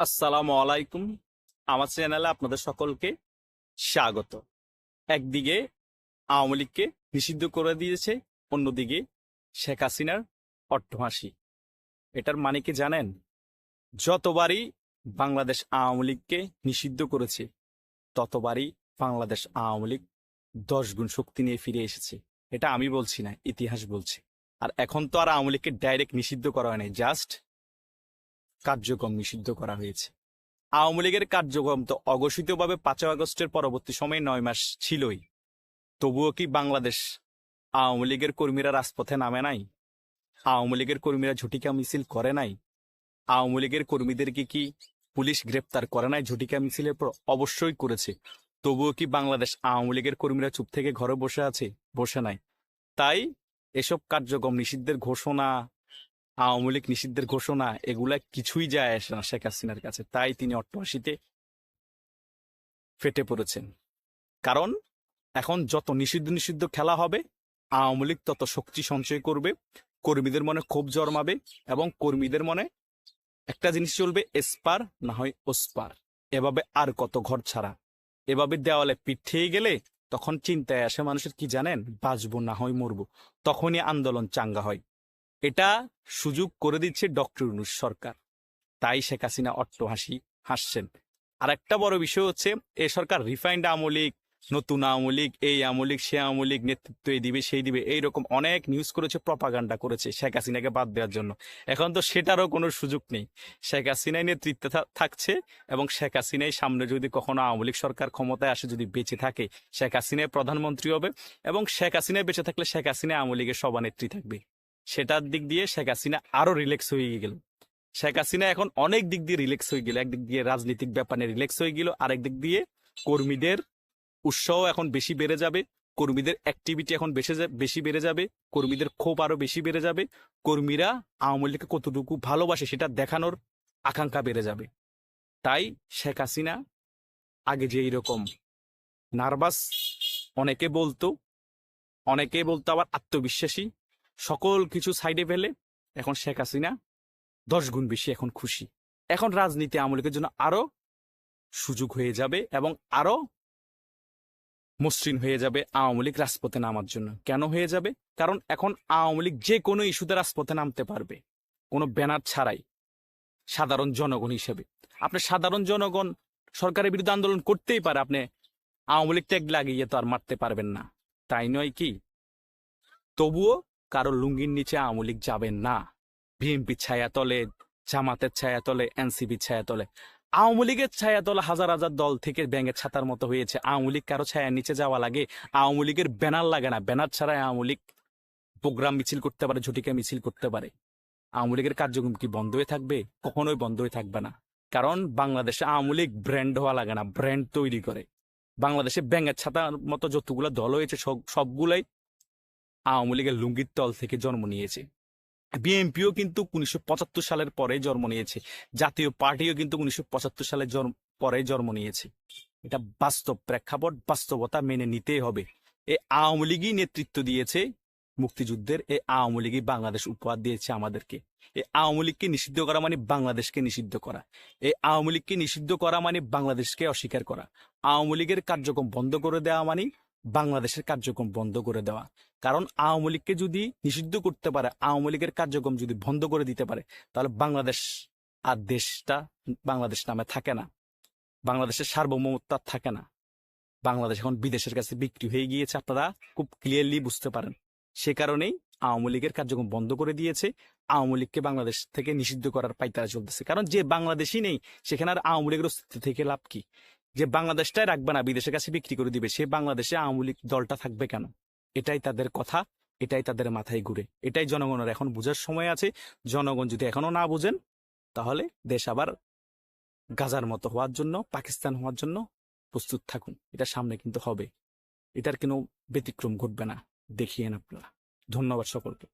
আসসালামু আলাইকুম। আমার চ্যানেলে আপনাদের সকলকে স্বাগত। একদিকে আওয়ামী লীগকে নিষিদ্ধ করে দিয়েছে, অন্যদিকে শেখ হাসিনার অট্টহাসি। এটার মানে কি জানেন? যতবারই বাংলাদেশ আওয়ামী লীগকে নিষিদ্ধ করেছে, ততবারই বাংলাদেশ আওয়ামী লীগ দশ গুণ শক্তি নিয়ে ফিরে এসেছে। এটা আমি বলছি না, ইতিহাস বলছে। আর এখন তো আর আওয়ামী লীগকে ডাইরেক্ট নিষিদ্ধ করা হয় নাই। জাস্ট কার্যক্রম নিষিদ্ধ করা হয়েছে। আওয়ামী লীগের কার্যক্রম তো অঘোষিতভাবে পাঁচই আগস্টের পরবর্তী সময়ে নয় মাস ছিলই। তবুও কি বাংলাদেশ আওয়ামী লীগের কর্মীরা রাজপথে নামে নাই? আওয়ামী লীগের কর্মীরা ঝুটিকা মিছিল করে নাই? আওয়ামী লীগের কর্মীদেরকে কি পুলিশ গ্রেপ্তার করে নাই ঝুটিকা মিছিলের পর? অবশ্যই করেছে। তবুও কি বাংলাদেশ আওয়ামী লীগের কর্মীরা চুপ থেকে ঘরে বসে আছে, বসে নাই? তাই এসব কার্যক্রম নিষিদ্ধের ঘোষণা আওয়ামী লীগ নিষিদ্ধের ঘোষণা, এগুলা কিছুই যায় আসে না শেখ হাসিনার কাছে। তাই তিনি অট্টহাসিতে ফেটে পড়েছেন। কারণ এখন যত নিষিদ্ধ নিষিদ্ধ খেলা হবে, আওয়ামী লীগ তত শক্তি সঞ্চয় করবে, কর্মীদের মনে ক্ষোভ জন্মাবে এবং কর্মীদের মনে একটা জিনিস চলবে, এসপার না হয় ওসপার। এভাবে আর কত ঘর ছাড়া। এভাবে দেওয়ালে পিঠিয়ে গেলে তখন চিন্তায় আসে মানুষের কি জানেন? বাঁচবো না হয় মরবো। তখনই আন্দোলন চাঙ্গা হয়। এটা সুযোগ করে দিচ্ছে ডক্টর ইউনুস সরকার। তাই শেখ হাসিনা অট্ট হাসি হাসছেন। আর একটা বড় বিষয় হচ্ছে, এ সরকার রিফাইন্ড আমলিক নতুন আওয়ামী লীগ, এই আওয়ামী লীগ, সে আওয়ামী লীগ নেতৃত্ব এই দিবে, সেই দিবে, এইরকম অনেক নিউজ করেছে প্রপাগান্ডা করেছে শেখ হাসিনাকে বাদ দেওয়ার জন্য। এখন তো সেটারও কোনো সুযোগ নেই। শেখ হাসিনাই নেতৃত্বে থাকছে এবং শেখ হাসিনাই সামনে যদি কখনো আওয়ামী লীগ সরকার ক্ষমতায় আসে, যদি বেঁচে থাকে, শেখ হাসিনাই প্রধানমন্ত্রী হবে এবং শেখ হাসিনাই বেঁচে থাকলে শেখ হাসিনা আওয়ামী লীগের সভানেত্রী থাকবে। সেটার দিক দিয়ে শেখ হাসিনা আরও রিল্যাক্স হয়ে গেল। শেখ হাসিনা এখন অনেক দিক দিয়ে রিল্যাক্স হয়ে গেল। একদিক দিয়ে রাজনৈতিক ব্যাপারে রিল্যাক্স হয়ে গেল, আরেক দিক দিয়ে কর্মীদের উৎসাহ এখন বেশি বেড়ে যাবে, কর্মীদের অ্যাক্টিভিটি এখন বেশি বেশি বেড়ে যাবে, কর্মীদের ক্ষোভ আরও বেশি বেড়ে যাবে, কর্মীরা আওয়ামী লীগকে কতটুকু ভালোবাসে সেটা দেখানোর আকাঙ্ক্ষা বেড়ে যাবে। তাই শেখ হাসিনা আগে যে এইরকম নার্ভাস অনেকে বলতো অনেকে বলতো আবার আত্মবিশ্বাসী সকল কিছু সাইডে ফেলে এখন শেখ হাসিনা দশ গুণ বেশি এখন খুশি। এখন রাজনীতি আওয়ামী লীগের জন্য আরও সুযোগ হয়ে যাবে এবং আরও মসৃণ হয়ে যাবে আওয়ামী লীগ রাজপথে নামার জন্য। কেন হয়ে যাবে? কারণ এখন আওয়ামী লীগ যে কোনো ইস্যুতে রাজপথে নামতে পারবে। কোনো ব্যানার ছাড়াই। সাধারণ জনগণ হিসেবে। আপনি সাধারণ জনগণ সরকারের বিরুদ্ধে আন্দোলন করতেই পারে, আপনি আওয়ামী লীগ ট্যাগ লাগিয়ে তো আর মারতে পারবেন না। তাই নয় কি? তবুও কারও লুঙ্গির নিচে আওয়ামী যাবেন না। বিএনপি ছায়াতলে জামাতের ছায়াতলে এনসিপির ছায়াতলে আওয়ামী লীগের ছায়াতলে হাজার হাজার দল থেকে ব্যাঙের ছাতার মতো হয়েছে। আওয়ামী লীগ কারও ছায়ার নিচে যাওয়া লাগে। আওয়ামী লীগের ব্যানার লাগে না। ব্যানার ছাড়াই আওয়ামী লীগ প্রোগ্রাম মিছিল করতে পারে, ঝটিকা মিছিল করতে পারে। আওয়ামী লীগের কার্যক্রম কি বন্ধ হয়ে থাকবে? কখনোই বন্ধ হয়ে থাকবে না। কারণ বাংলাদেশে আওয়ামী লীগ ব্র্যান্ড হওয়া লাগে না। ব্র্যান্ড তৈরি করে। বাংলাদেশে ব্যাঙের ছাতার মতো যতগুলো দল হয়েছে, সব- সবগুলাই আওয়ামী লীগের লুঙ্গির তল থেকে জন্ম নিয়েছে। বিএনপিও কিন্তু উনিশশো পঁচাত্তর সালের পরে জন্ম নিয়েছে। জাতীয় পার্টিও কিন্তু উনিশশো পঁচাত্তর সালের জন্ম, পরে জন্ম নিয়েছে। এটা বাস্তব প্রেক্ষাপট, বাস্তবতা মেনে নিতেই হবে। এ আওয়ামী লীগই নেতৃত্ব দিয়েছে মুক্তিযুদ্ধের এই আওয়ামী লীগই বাংলাদেশ উপহার দিয়েছে আমাদেরকে। এই আওয়ামী লীগকে নিষিদ্ধ করা মানে বাংলাদেশকে নিষিদ্ধ করা। এই আওয়ামী লীগকে নিষিদ্ধ করা মানে বাংলাদেশকে অস্বীকার করা। আওয়ামী লীগের কার্যক্রম বন্ধ করে দেওয়া মানে বাংলাদেশের কার্যক্রম বন্ধ করে দেওয়া। কারণ আওয়ামী লীগকে যদি নিষিদ্ধ করতে পারে, আওয়ামী লীগের কার্যক্রম যদি বন্ধ করে দিতে পারে, তাহলে বাংলাদেশ আর দেশটা বাংলাদেশ নামে থাকে না। বাংলাদেশের সার্বভৌমত্ব থাকে না। বাংলাদেশ এখন বিদেশের কাছে বিক্রি হয়ে গিয়েছে, আপনারা খুব ক্লিয়ারলি বুঝতে পারেন। সে কারণেই আওয়ামী লীগের কার্যক্রম বন্ধ করে দিয়েছে, আওয়ামী লীগকে বাংলাদেশ থেকে নিষিদ্ধ করার পাইতারা চলতেছে। কারণ যে বাংলাদেশই নেই, সেখানে আর আওয়ামী লীগের অস্তিত্ব থেকে লাভ কি? যে বাংলাদেশটাই রাখবে না, বিদেশের কাছে বিক্রি করে দিবে, সে বাংলাদেশে আওয়ামী লীগ দলটা থাকবে কেন? এটাই তাদের কথা, এটাই তাদের মাথায় ঘুরে। এটাই জনগণের এখন বোঝার সময় আছে। জনগণ যদি এখনও না বুঝেন, তাহলে দেশ আবার গাজার মতো হওয়ার জন্য, পাকিস্তান হওয়ার জন্য প্রস্তুত থাকুন। এটা সামনে কিন্তু হবে। এটার কোনো ব্যতিক্রম ঘটবে না। দেখিয়েন আপনারা। ধন্যবাদ সকলকে।